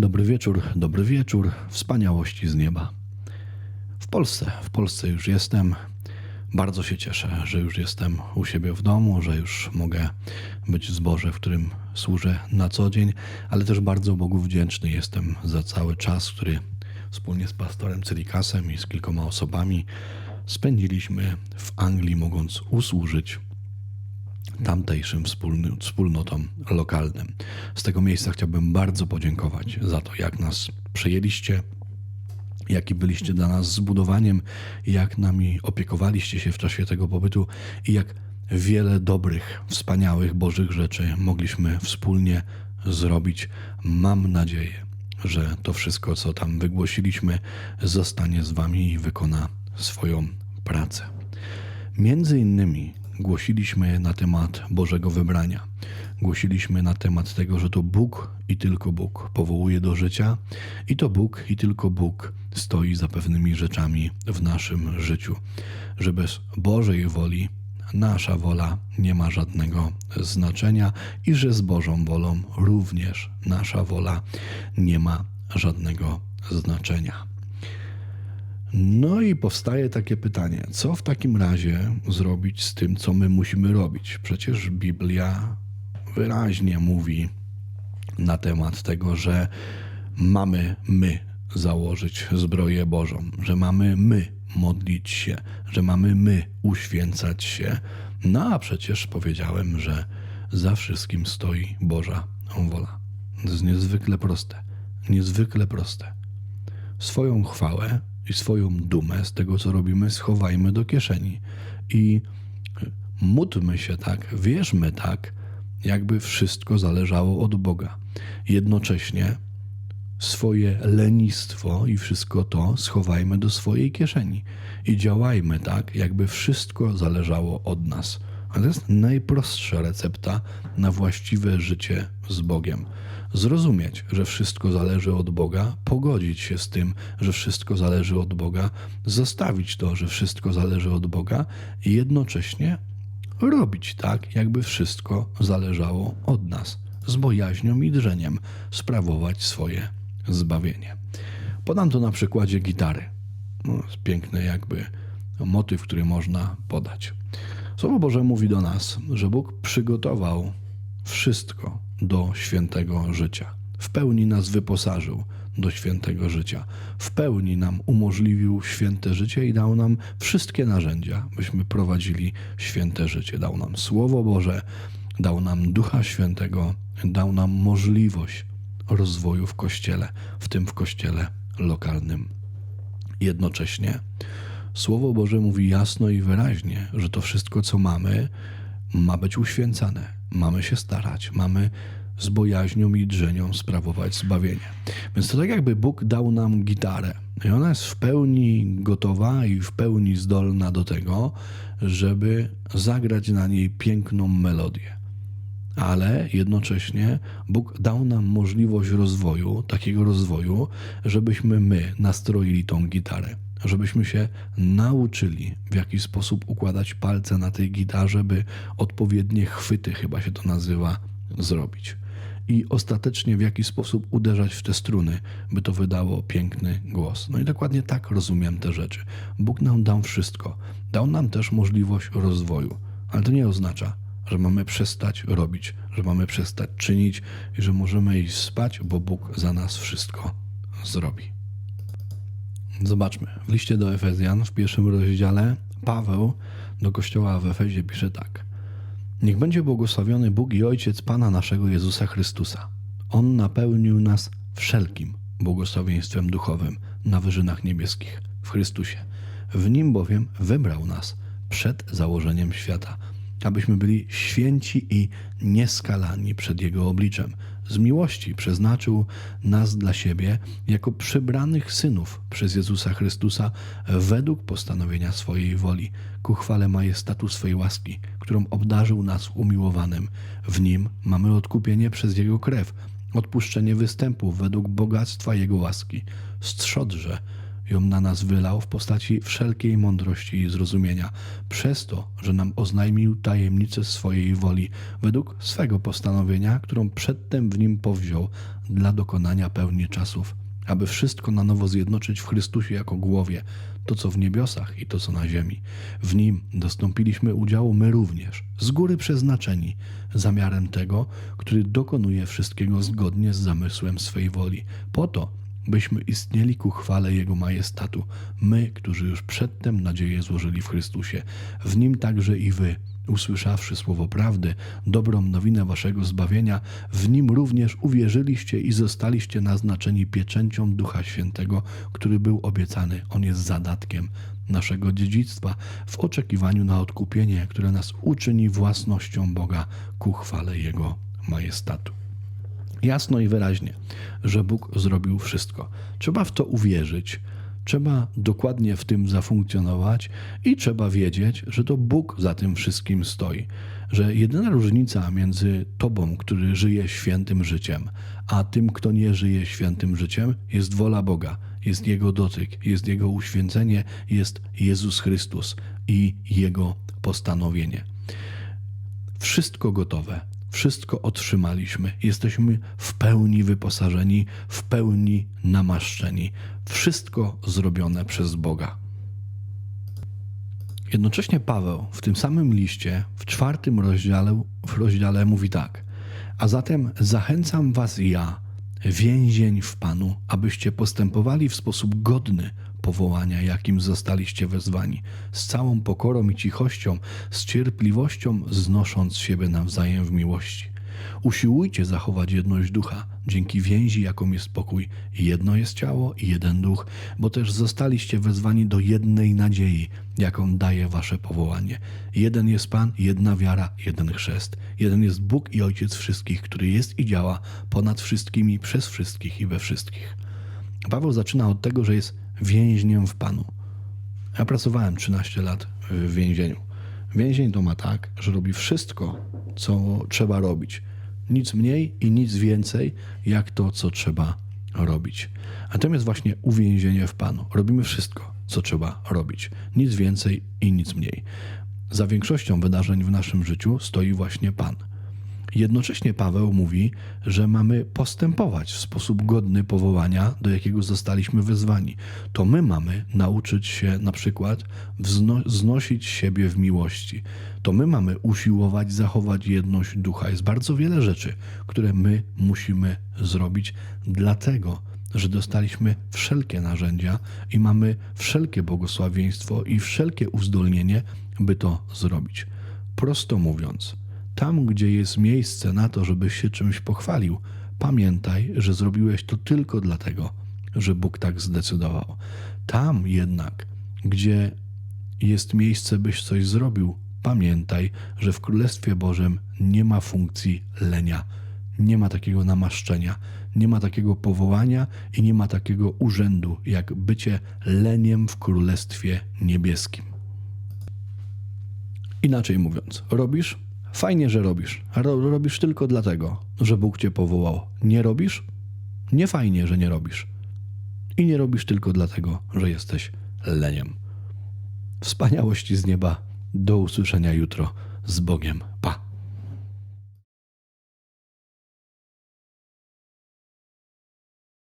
Dobry wieczór, dobry wieczór, wspaniałości z nieba. W Polsce, w Polsce już jestem. Bardzo się cieszę, że już jestem u siebie w domu, że już mogę być w zborze, w którym służę na co dzień, ale też bardzo Bogu wdzięczny jestem za cały czas, który wspólnie z pastorem Cylikasem i z kilkoma osobami spędziliśmy w Anglii, mogąc usłużyć tamtejszym wspólny- wspólnotom lokalnym. Z tego miejsca chciałbym bardzo podziękować za to, jak nas przyjęliście, jaki byliście dla nas zbudowaniem, jak nami opiekowaliście się w czasie tego pobytu i jak wiele dobrych, wspaniałych Bożych rzeczy mogliśmy wspólnie zrobić. Mam nadzieję, że to wszystko, co tam wygłosiliśmy, zostanie z Wami i wykona swoją pracę. Między innymi głosiliśmy na temat Bożego wybrania. Głosiliśmy na temat tego, że to Bóg i tylko Bóg powołuje do życia, i to Bóg i tylko Bóg stoi za pewnymi rzeczami w naszym życiu. Że bez Bożej woli nasza wola nie ma żadnego znaczenia, i że z Bożą wolą również nasza wola nie ma żadnego znaczenia. No i powstaje takie pytanie, co w takim razie zrobić z tym, co my musimy robić? Przecież Biblia wyraźnie mówi na temat tego, że mamy my założyć zbroję Bożą, że mamy my modlić się, że mamy my uświęcać się. No a przecież powiedziałem, że za wszystkim stoi Boża wola. To jest niezwykle proste, niezwykle proste swoją chwałę i swoją dumę z tego, co robimy, schowajmy do kieszeni i módlmy się tak, wierzmy tak, jakby wszystko zależało od Boga. Jednocześnie swoje lenistwo i wszystko to schowajmy do swojej kieszeni i działajmy tak, jakby wszystko zależało od nas. A to jest najprostsza recepta na właściwe życie z Bogiem. Zrozumieć, że wszystko zależy od Boga, pogodzić się z tym, że wszystko zależy od Boga, zostawić to, że wszystko zależy od Boga i jednocześnie robić tak, jakby wszystko zależało od nas, z bojaźnią i drżeniem sprawować swoje zbawienie. Podam to na przykładzie gitary. No, piękny jakby motyw, który można podać. Słowo Boże mówi do nas, że Bóg przygotował wszystko do świętego życia. W pełni nas wyposażył do świętego życia. W pełni nam umożliwił święte życie i dał nam wszystkie narzędzia, byśmy prowadzili święte życie. Dał nam Słowo Boże, dał nam Ducha Świętego, dał nam możliwość rozwoju w kościele, w tym w kościele lokalnym. Jednocześnie Słowo Boże mówi jasno i wyraźnie, że to wszystko, co mamy, ma być uświęcane. Mamy się starać, mamy z bojaźnią i drżenią sprawować zbawienie. Więc to tak jakby Bóg dał nam gitarę. I ona jest w pełni gotowa i w pełni zdolna do tego, żeby zagrać na niej piękną melodię ale jednocześnie Bóg dał nam możliwość rozwoju, takiego rozwoju, żebyśmy my nastroili tą gitarę, żebyśmy się nauczyli, w jaki sposób układać palce na tej gitarze, by odpowiednie chwyty, chyba się to nazywa, zrobić. I ostatecznie w jaki sposób uderzać w te struny, by to wydało piękny głos. No i dokładnie tak rozumiem te rzeczy. Bóg nam dał wszystko. Dał nam też możliwość rozwoju, ale to nie oznacza, że mamy przestać robić, że mamy przestać czynić i że możemy iść spać, bo Bóg za nas wszystko zrobi. Zobaczmy. W liście do Efezjan w pierwszym rozdziale Paweł do kościoła w Efezie pisze tak. Niech będzie błogosławiony Bóg i Ojciec Pana naszego Jezusa Chrystusa. On napełnił nas wszelkim błogosławieństwem duchowym na wyżynach niebieskich w Chrystusie. W Nim bowiem wybrał nas przed założeniem świata, abyśmy byli święci i nieskalani przed Jego obliczem. Z miłości przeznaczył nas dla siebie jako przybranych synów przez Jezusa Chrystusa według postanowienia swojej woli, ku chwale majestatu swej łaski, którą obdarzył nas umiłowanym. W Nim mamy odkupienie przez Jego krew, odpuszczenie występów według bogactwa Jego łaski. Strzodrze ją na nas wylał w postaci wszelkiej mądrości i zrozumienia, przez to, że nam oznajmił tajemnicę swojej woli, według swego postanowienia, którą przedtem w nim powziął dla dokonania pełni czasów, aby wszystko na nowo zjednoczyć w Chrystusie jako głowie, to co w niebiosach i to co na ziemi. W nim dostąpiliśmy udziału my również, z góry przeznaczeni, zamiarem tego, który dokonuje wszystkiego zgodnie z zamysłem swej woli, po to, byśmy istnieli ku chwale Jego majestatu, my, którzy już przedtem nadzieję złożyli w Chrystusie, w Nim także i Wy, usłyszawszy słowo prawdy, dobrą nowinę Waszego zbawienia, w Nim również uwierzyliście i zostaliście naznaczeni pieczęcią Ducha Świętego, który był obiecany. On jest zadatkiem naszego dziedzictwa w oczekiwaniu na odkupienie, które nas uczyni własnością Boga ku chwale Jego majestatu. Jasno i wyraźnie, że Bóg zrobił wszystko. Trzeba w to uwierzyć, trzeba dokładnie w tym zafunkcjonować i trzeba wiedzieć, że to Bóg za tym wszystkim stoi. Że jedyna różnica między Tobą, który żyje świętym życiem, a tym, kto nie żyje świętym życiem, jest wola Boga, jest Jego dotyk, jest Jego uświęcenie, jest Jezus Chrystus i Jego postanowienie. Wszystko gotowe, wszystko otrzymaliśmy. Jesteśmy w pełni wyposażeni, w pełni namaszczeni. Wszystko zrobione przez Boga. Jednocześnie Paweł w tym samym liście, w czwartym rozdziale, w rozdziale mówi tak: A zatem zachęcam Was ja, więzień w Panu, abyście postępowali w sposób godny powołania, jakim zostaliście wezwani, z całą pokorą i cichością, z cierpliwością znosząc siebie nawzajem w miłości. Usiłujcie zachować jedność ducha, dzięki więzi, jaką jest pokój. Jedno jest ciało i jeden duch, bo też zostaliście wezwani do jednej nadziei, jaką daje wasze powołanie. Jeden jest Pan, jedna wiara, jeden chrzest. Jeden jest Bóg i Ojciec wszystkich, który jest i działa ponad wszystkimi, przez wszystkich i we wszystkich. Paweł zaczyna od tego, że jest więźniem w Panu. Ja pracowałem 13 lat w więzieniu. Więzień to ma tak, że robi wszystko, co trzeba robić. Nic mniej i nic więcej, jak to, co trzeba robić. A to jest właśnie uwięzienie w Panu. Robimy wszystko, co trzeba robić. Nic więcej i nic mniej. Za większością wydarzeń w naszym życiu stoi właśnie Pan. Jednocześnie Paweł mówi, że mamy postępować w sposób godny powołania, do jakiego zostaliśmy wezwani. To my mamy nauczyć się na przykład wzno- znosić siebie w miłości. To my mamy usiłować zachować jedność ducha. Jest bardzo wiele rzeczy, które my musimy zrobić, dlatego że dostaliśmy wszelkie narzędzia i mamy wszelkie błogosławieństwo i wszelkie uzdolnienie, by to zrobić. Prosto mówiąc, tam, gdzie jest miejsce na to, żebyś się czymś pochwalił, pamiętaj, że zrobiłeś to tylko dlatego, że Bóg tak zdecydował. Tam jednak, gdzie jest miejsce, byś coś zrobił, pamiętaj, że w Królestwie Bożym nie ma funkcji lenia, nie ma takiego namaszczenia, nie ma takiego powołania i nie ma takiego urzędu, jak bycie leniem w Królestwie Niebieskim. Inaczej mówiąc, robisz? Fajnie, że robisz. Robisz tylko dlatego, że Bóg cię powołał. Nie robisz? Nie fajnie, że nie robisz. I nie robisz tylko dlatego, że jesteś leniem. Wspaniałości z nieba. Do usłyszenia jutro. Z Bogiem. Pa.